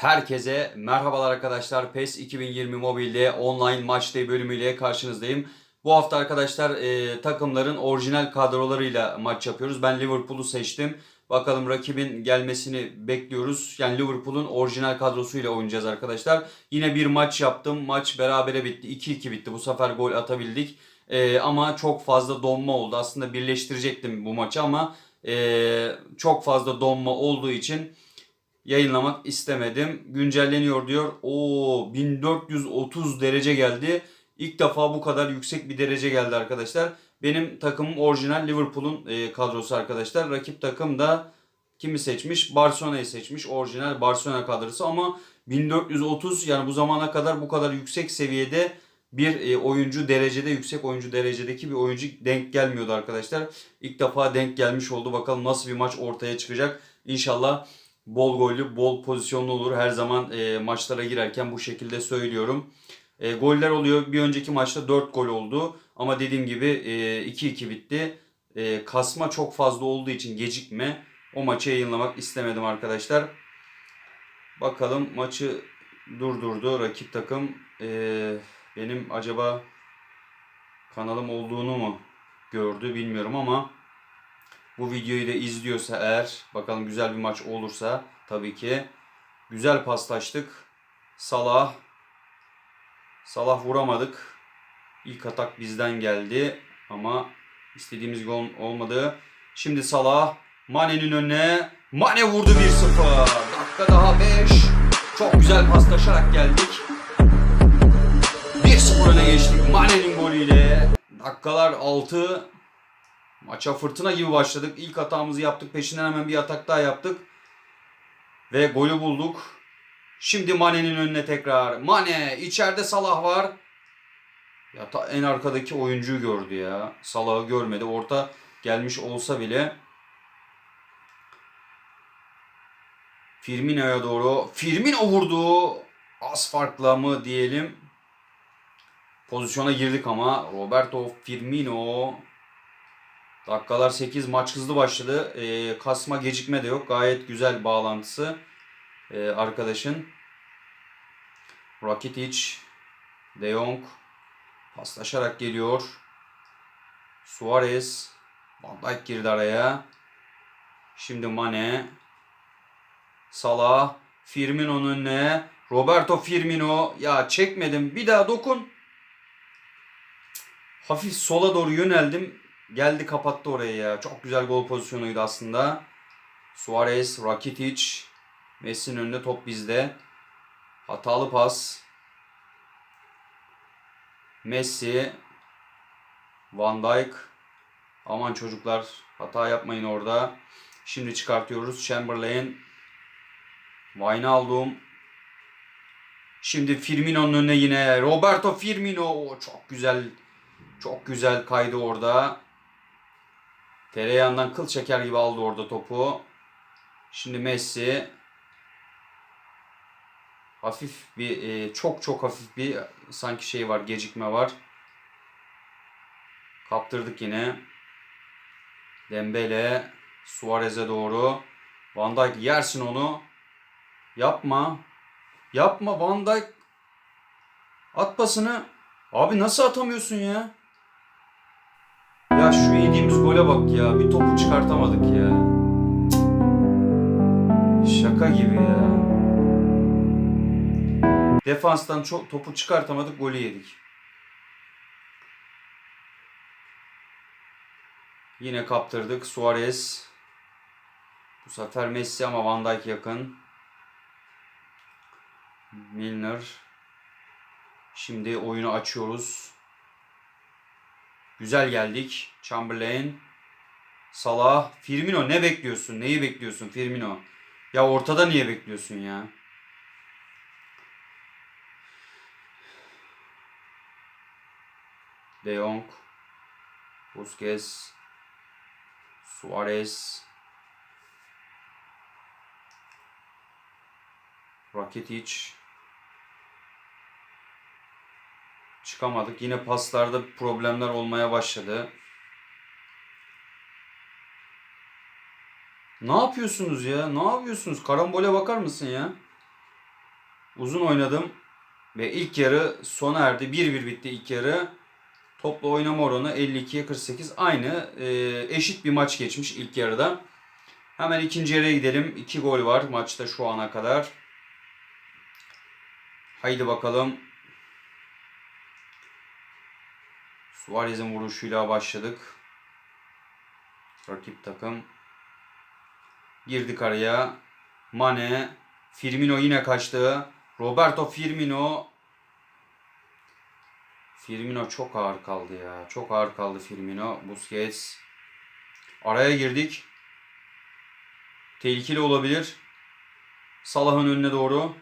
Herkese merhabalar arkadaşlar. PES 2020 mobilde online maç day bölümüyle karşınızdayım. Bu hafta arkadaşlar e, takımların orijinal kadrolarıyla maç yapıyoruz. Ben Liverpool'u seçtim. Bakalım rakibin gelmesini bekliyoruz. Yani Liverpool'un orijinal kadrosuyla oynayacağız arkadaşlar. Yine bir maç yaptım. Maç berabere bitti. 2-2 bitti. Bu sefer gol atabildik. E, ama çok fazla donma oldu. Aslında birleştirecektim bu maçı ama e, çok fazla donma olduğu için yayınlamak istemedim. Güncelleniyor diyor. Oo 1430 derece geldi. İlk defa bu kadar yüksek bir derece geldi arkadaşlar. Benim takımım orijinal Liverpool'un e, kadrosu arkadaşlar. Rakip takım da kimi seçmiş? Barcelona'yı seçmiş. Orijinal Barcelona kadrosu ama 1430 yani bu zamana kadar bu kadar yüksek seviyede bir e, oyuncu derecede yüksek oyuncu derecedeki bir oyuncu denk gelmiyordu arkadaşlar. İlk defa denk gelmiş oldu. Bakalım nasıl bir maç ortaya çıkacak. İnşallah bol gollü, bol pozisyonlu olur. Her zaman e, maçlara girerken bu şekilde söylüyorum. E, goller oluyor. Bir önceki maçta 4 gol oldu. Ama dediğim gibi e, 2-2 bitti. E, kasma çok fazla olduğu için gecikme. O maçı yayınlamak istemedim arkadaşlar. Bakalım maçı durdurdu rakip takım. E, benim acaba kanalım olduğunu mu gördü bilmiyorum ama bu videoyu da izliyorsa eğer bakalım güzel bir maç olursa tabii ki güzel paslaştık. Salah Salah vuramadık. İlk atak bizden geldi ama istediğimiz gol olmadı. Şimdi Salah Mane'nin önüne Mane vurdu 1-0. Dakika daha 5. Çok güzel paslaşarak geldik. 1-0 öne geçtik Mane'nin golüyle. Dakikalar 6. Maça fırtına gibi başladık. İlk hatamızı yaptık. Peşinden hemen bir atak daha yaptık. Ve golü bulduk. Şimdi Mane'nin önüne tekrar. Mane içeride Salah var. Ya ta en arkadaki oyuncuyu gördü ya. Salah'ı görmedi. Orta gelmiş olsa bile. Firmino'ya doğru. Firmino vurdu. Az farkla mı diyelim. Pozisyona girdik ama. Roberto Firmino. Dakikalar 8 maç hızlı başladı. Ee, kasma gecikme de yok. Gayet güzel bağlantısı ee, arkadaşın. Rakitic, De Jong paslaşarak geliyor. Suarez, Van Dijk girdi araya. Şimdi Mane, Salah, Firmino'nun önüne. Roberto Firmino. Ya çekmedim. Bir daha dokun. Hafif sola doğru yöneldim. Geldi kapattı orayı ya. Çok güzel gol pozisyonuydu aslında. Suarez, Rakitic. Messi'nin önünde top bizde. Hatalı pas. Messi. Van Dijk. Aman çocuklar hata yapmayın orada. Şimdi çıkartıyoruz. Chamberlain. Wijnaldum. Şimdi Firmino'nun önüne yine. Roberto Firmino. Çok güzel. Çok güzel kaydı orada. Tereyağından kıl çeker gibi aldı orada topu. Şimdi Messi. Hafif bir e, çok çok hafif bir sanki şey var gecikme var. Kaptırdık yine. Dembele Suarez'e doğru. Van Dijk yersin onu. Yapma. Yapma Van Dijk. At pasını. Abi nasıl atamıyorsun ya? Şu yediğimiz gole bak ya. Bir topu çıkartamadık ya. Şaka gibi ya. Defanstan çok topu çıkartamadık, golü yedik. Yine kaptırdık. Suarez. Bu sefer Messi ama Van Dijk yakın. Milner. Şimdi oyunu açıyoruz. Güzel geldik. Chamberlain. Salah. Firmino ne bekliyorsun? Neyi bekliyorsun Firmino? Ya ortada niye bekliyorsun ya? De Jong, Busquets, Suarez, Rakitic. Çıkamadık. Yine paslarda problemler olmaya başladı. Ne yapıyorsunuz ya? Ne yapıyorsunuz? Karambole bakar mısın ya? Uzun oynadım. Ve ilk yarı sona erdi. 1-1 bitti ilk yarı. Toplu oynama oranı 52'ye 48. Aynı e, eşit bir maç geçmiş ilk yarıda. Hemen ikinci yarıya gidelim. 2 gol var maçta şu ana kadar. Haydi bakalım. Suarez'in vuruşuyla başladık. Rakip takım. Girdik araya. Mane. Firmino yine kaçtı. Roberto Firmino. Firmino çok ağır kaldı ya. Çok ağır kaldı Firmino. Busquets. Araya girdik. Tehlikeli olabilir. Salah'ın önüne doğru.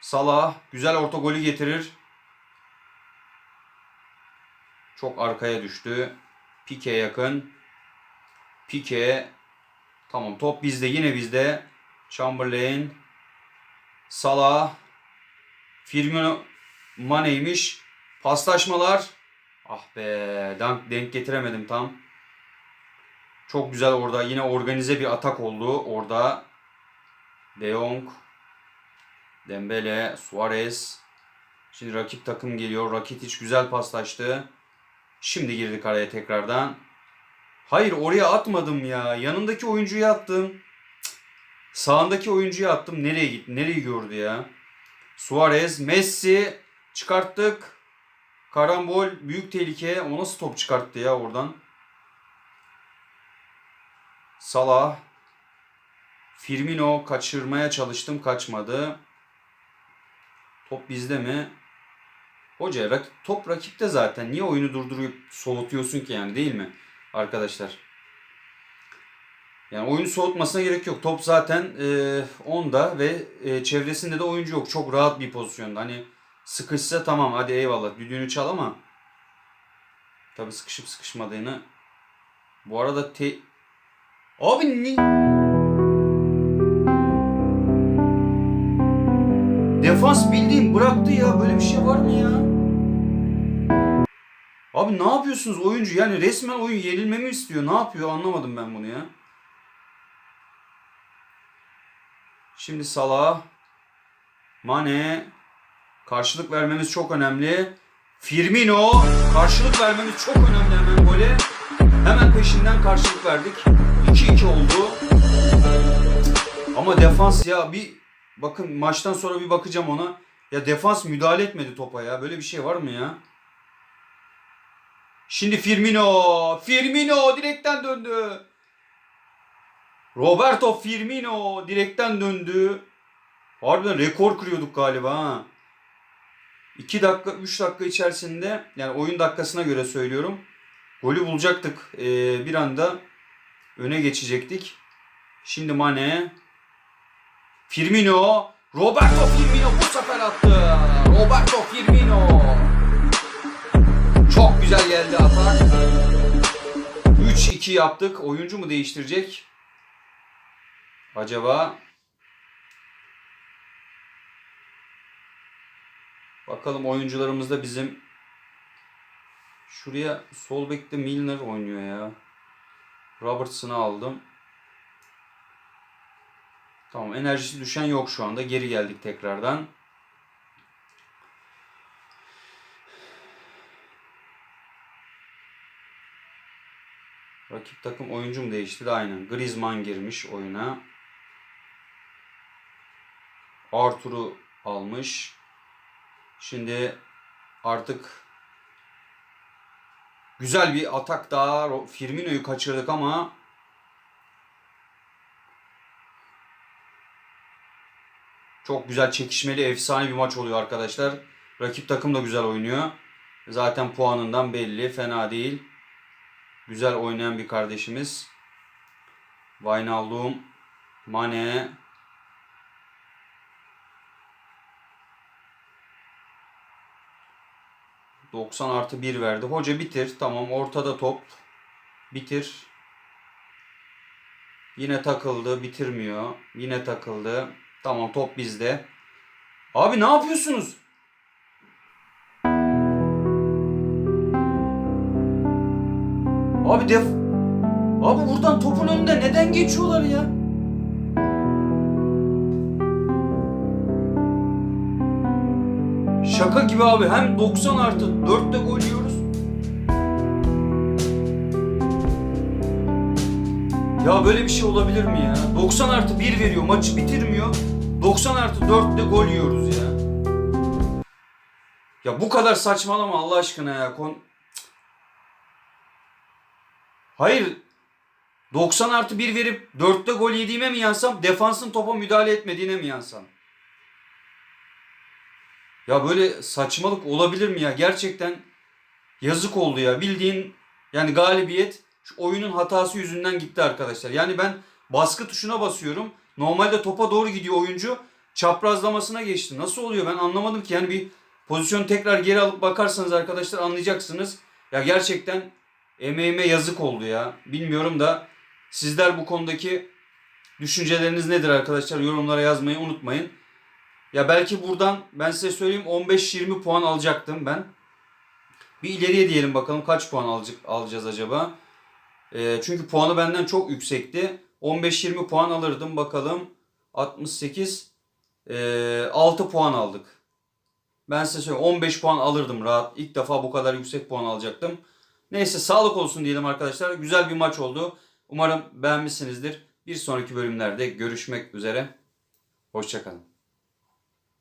Salah güzel orta golü getirir. Çok arkaya düştü. Pike yakın. Pike. Tamam top bizde yine bizde. Chamberlain. Salah. Firmino Mane'ymiş. Paslaşmalar. Ah be denk, denk getiremedim tam. Çok güzel orada yine organize bir atak oldu orada. De Jong. Dembele, Suarez. Şimdi rakip takım geliyor. Rakitic güzel paslaştı. Şimdi girdik araya tekrardan. Hayır oraya atmadım ya. Yanındaki oyuncuya attım. Cık. Sağındaki oyuncuya attım. Nereye gitti? Nereyi gördü ya? Suarez, Messi çıkarttık. Karambol büyük tehlike. O nasıl top çıkarttı ya oradan? Salah. Firmino kaçırmaya çalıştım. Kaçmadı. Top bizde mi? Hoca rak- top rakipte zaten. Niye oyunu durdurup soğutuyorsun ki yani değil mi? Arkadaşlar. Yani oyunu soğutmasına gerek yok. Top zaten e, onda ve e, çevresinde de oyuncu yok. Çok rahat bir pozisyonda. Hani sıkışsa tamam hadi eyvallah düdüğünü çal ama tabi sıkışıp sıkışmadığını bu arada te... Abi ni... Defans bildiğin bıraktı ya. Böyle bir şey var mı ya? Abi ne yapıyorsunuz oyuncu? Yani resmen oyun yenilmemi istiyor. Ne yapıyor anlamadım ben bunu ya. Şimdi Salah. Mane. Karşılık vermemiz çok önemli. Firmino. Karşılık vermemiz çok önemli hemen gole. Hemen peşinden karşılık verdik. 2-2 oldu. Ama defans ya bir bakın maçtan sonra bir bakacağım ona. Ya defans müdahale etmedi topa ya. Böyle bir şey var mı ya? Şimdi Firmino. Firmino direkten döndü. Roberto Firmino direkten döndü. Harbiden rekor kırıyorduk galiba ha. 2 dakika 3 dakika içerisinde yani oyun dakikasına göre söylüyorum. Golü bulacaktık. Ee, bir anda öne geçecektik. Şimdi Mane. Firmino. Roberto Firmino bu sefer attı. 3-2 yaptık. Oyuncu mu değiştirecek? Acaba? Bakalım oyuncularımızda bizim Şuraya sol bekte Milner oynuyor ya. Robertson'ı aldım. Tamam enerjisi düşen yok şu anda. Geri geldik tekrardan. Rakip takım oyuncu mu değişti? Aynen. Griezmann girmiş oyuna. Arthur'u almış. Şimdi artık güzel bir atak daha. Firmino'yu kaçırdık ama çok güzel çekişmeli efsane bir maç oluyor arkadaşlar. Rakip takım da güzel oynuyor. Zaten puanından belli. Fena değil. Güzel oynayan bir kardeşimiz. Wijnaldum, Mane, 90 artı 1 verdi. Hoca bitir. Tamam ortada top. Bitir. Yine takıldı. Bitirmiyor. Yine takıldı. Tamam top bizde. Abi ne yapıyorsunuz? Abi def... Abi buradan topun önünde neden geçiyorlar ya? Şaka gibi abi. Hem 90 artı 4'te gol yiyoruz. Ya böyle bir şey olabilir mi ya? 90 artı 1 veriyor. Maçı bitirmiyor. 90 artı 4'te gol yiyoruz ya. Ya bu kadar saçmalama Allah aşkına ya. Kon... Hayır. 90 artı 1 verip 4'te gol yediğime mi yansam? Defansın topa müdahale etmediğine mi yansam? Ya böyle saçmalık olabilir mi ya? Gerçekten yazık oldu ya. Bildiğin yani galibiyet şu oyunun hatası yüzünden gitti arkadaşlar. Yani ben baskı tuşuna basıyorum. Normalde topa doğru gidiyor oyuncu. Çaprazlamasına geçti. Nasıl oluyor ben anlamadım ki. Yani bir pozisyon tekrar geri alıp bakarsanız arkadaşlar anlayacaksınız. Ya gerçekten emeğime yazık oldu ya. Bilmiyorum da sizler bu konudaki düşünceleriniz nedir arkadaşlar? Yorumlara yazmayı unutmayın. Ya belki buradan ben size söyleyeyim 15-20 puan alacaktım ben. Bir ileriye diyelim bakalım kaç puan alacak, alacağız acaba. Ee, çünkü puanı benden çok yüksekti. 15-20 puan alırdım bakalım. 68 ee, 6 puan aldık. Ben size söyleyeyim 15 puan alırdım rahat. İlk defa bu kadar yüksek puan alacaktım. Neyse sağlık olsun diyelim arkadaşlar. Güzel bir maç oldu. Umarım beğenmişsinizdir. Bir sonraki bölümlerde görüşmek üzere. Hoşçakalın.